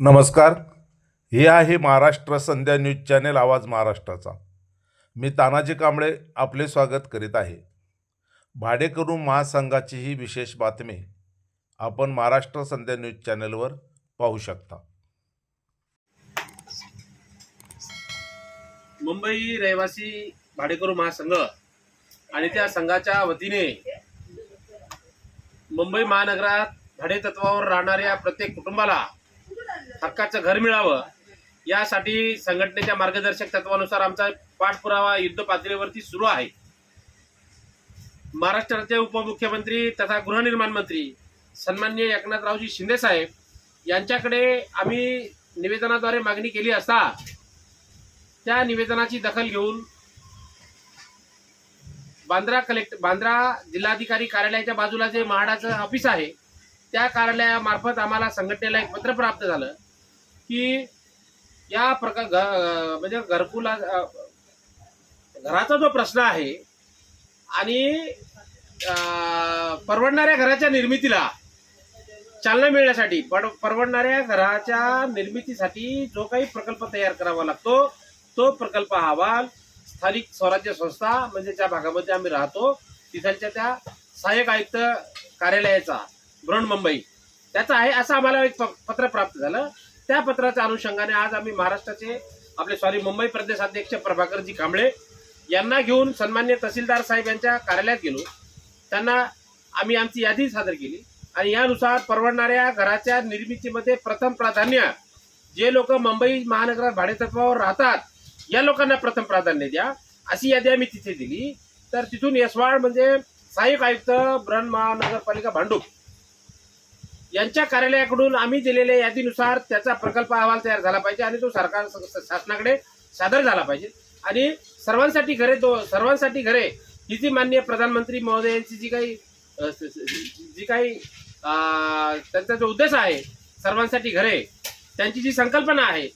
नमस्कार. हे आहे महाराष्ट्र संध्या न्यूज चॅनेल आवाज महाराष्ट्राचा. मी तानाजी कांबळे आपले स्वागत करीत आहे. भाडेकरू महासंघाची ही विशेष बातमी आपण महाराष्ट्र संध्या न्यूज चॅनेलवर पाहू शकता. मुंबई रहिवासी भाडेकरू महासंघ आणि त्या संघाच्या वतीने मुंबई महानगरात भाडे तत्वावर राहणाऱ्या प्रत्येक कुटुंबाला हक्काचं घर मिळावं यासाठी संघटनेच्या मार्गदर्शक तत्वानुसार आमचा पाठपुरावा युद्ध पातळीवरती सुरू आहे. महाराष्ट्राचे उपमुख्यमंत्री तथा गृहनिर्माण मंत्री सन्माननीय एकनाथरावजी शिंदे साहेब यांच्याकडे आम्ही निवेदनाद्वारे मागणी केली असता त्या निवेदनाची दखल घेऊन बांद्रा कलेक्ट बांद्रा जिल्हाधिकारी कार्यालयाच्या बाजूला जे म्हाडाचं ऑफिस आहे त्या कार्यालयामार्फत आम्हाला संघटनेला एक पत्र प्राप्त झालं. की या प्रकार म्हणजे घरकुला घराचा जो प्रश्न आहे आणि परवडणाऱ्या घराच्या निर्मितीला चालना मिळण्यासाठी पर परवडणाऱ्या घराच्या निर्मितीसाठी जो काही प्रकल्प तयार करावा लागतो तो प्रकल्प अहवाल स्थानिक स्वराज्य संस्था म्हणजे ज्या भागामध्ये आम्ही राहतो तिथलच्या त्या सहाय्यक आयुक्त कार्यालयाचा मुंबई त्याचा आहे असं आम्हाला एक प- पत्र प्राप्त झालं. त्या पत्राच्या अनुषंगाने आज आम्ही महाराष्ट्राचे आपले सॉरी मुंबई प्रदेशाध्यक्ष प्रभाकरजी कांबळे यांना घेऊन सन्मान्य तहसीलदार साहेब यांच्या कार्यालयात गेलो. त्यांना आम्ही आमची यादी सादर केली आणि यानुसार परवडणाऱ्या घराच्या निर्मितीमध्ये प्रथम प्राधान्य जे लोक मुंबई महानगरात भाडेतत्वावर राहतात या लोकांना प्रथम प्राधान्य द्या अशी यादी आम्ही तिथे दिली. तर तिथून यशवाड म्हणजे सहाय्यक आयुक्त बृहन महानगरपालिका भांडूप यांच्या कार्यालयाकडून आम्ही दिलेल्या यादीनुसार त्याचा प्रकल्प अहवाल तयार झाला पाहिजे आणि तो सरकार शासनाकडे सादर झाला पाहिजे. आणि सर्वांसाठी घरे दो सर्वांसाठी घरे ही जी माननीय प्रधानमंत्री महोदयांची जी काही जी काही त्यांचा जो उद्देश आहे सर्वांसाठी घरे त्यांची जी संकल्पना आहे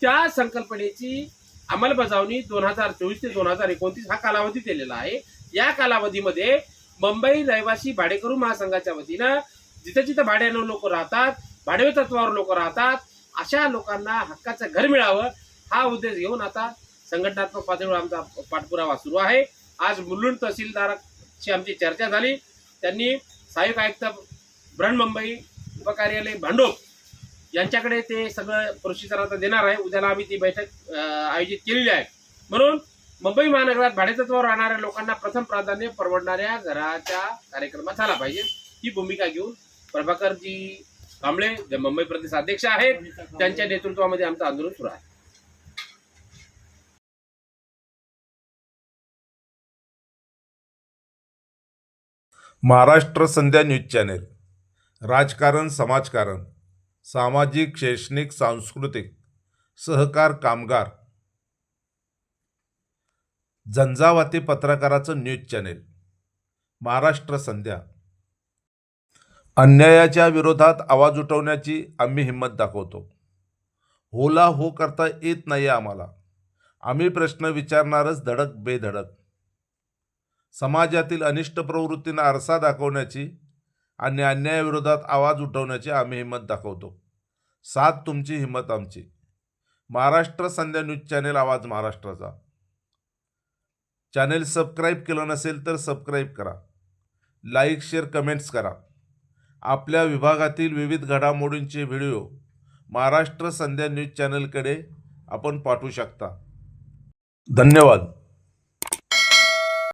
त्या संकल्पनेची अंमलबजावणी दोन हजार चोवीस ते दोन हजार एकोणतीस हा कालावधी दिलेला आहे. या कालावधीमध्ये मुंबई रहिवासी भाडेकरू महासंघाच्या वतीनं जिथं जिथं भाड्यानं लोक राहतात भाडवे तत्वावर लोक राहतात अशा लोकांना हक्काचं घर मिळावं हा उद्देश घेऊन आता संघटनात्मक पातळीवर आमचा पाठपुरावा सुरू आहे. आज मुलुंड तहसीलदाराशी आमची चर्चा झाली. त्यांनी सहाय्यक आयुक्त बृहन्मुंबई उपकार्यालय भांडूप यांच्याकडे ते सगळं प्रोसिजर आता देणार आहे. उद्याला आम्ही ती बैठक आयोजित केलेली आहे. म्हणून मुंबई महानगरात भाडेतत्वावर राहणाऱ्या लोकांना प्रथम प्राधान्य परवडणाऱ्या घराच्या कार्यक्रमात झाला पाहिजे. ही भूमिका घेऊन प्रभाकरजी कांबळे जे मुंबई प्रदेश अध्यक्ष आहेत त्यांच्या नेतृत्वामध्ये आमचं आंदोलन सुरू आहे. Maharashtra Sandhya news channel. राजकारण समाजकारण सामाजिक शैक्षणिक सांस्कृतिक सहकार कामगार. झंझावाती पत्रकाराचं न्यूज चॅनेल. महाराष्ट्र संध्या. अन्यायाच्या विरोधात आवाज उठवण्याची आम्ही हिंमत दाखवतो. होला हो करता येत नाही आम्हाला. आम्ही प्रश्न विचारणारच धडक बेधडक. समाजातील अनिष्ट प्रवृत्तींना आरसा दाखवण्याची आणि अन्यायाविरोधात आवाज उठवण्याची आम्ही हिंमत दाखवतो. साथ तुमची हिंमत आमची. महाराष्ट्र संध्या न्यूज चॅनेल आवाज महाराष्ट्राचा. चॅनेल सबस्क्राईब केलं नसेल तर सबस्क्राईब करा. लाईक शेअर कमेंट्स करा. आपल्या विभागातील विविध घडामोडींचे व्हिडिओ महाराष्ट्र संध्या न्यूज चॅनलकडे आपण पाठवू शकता. धन्यवाद.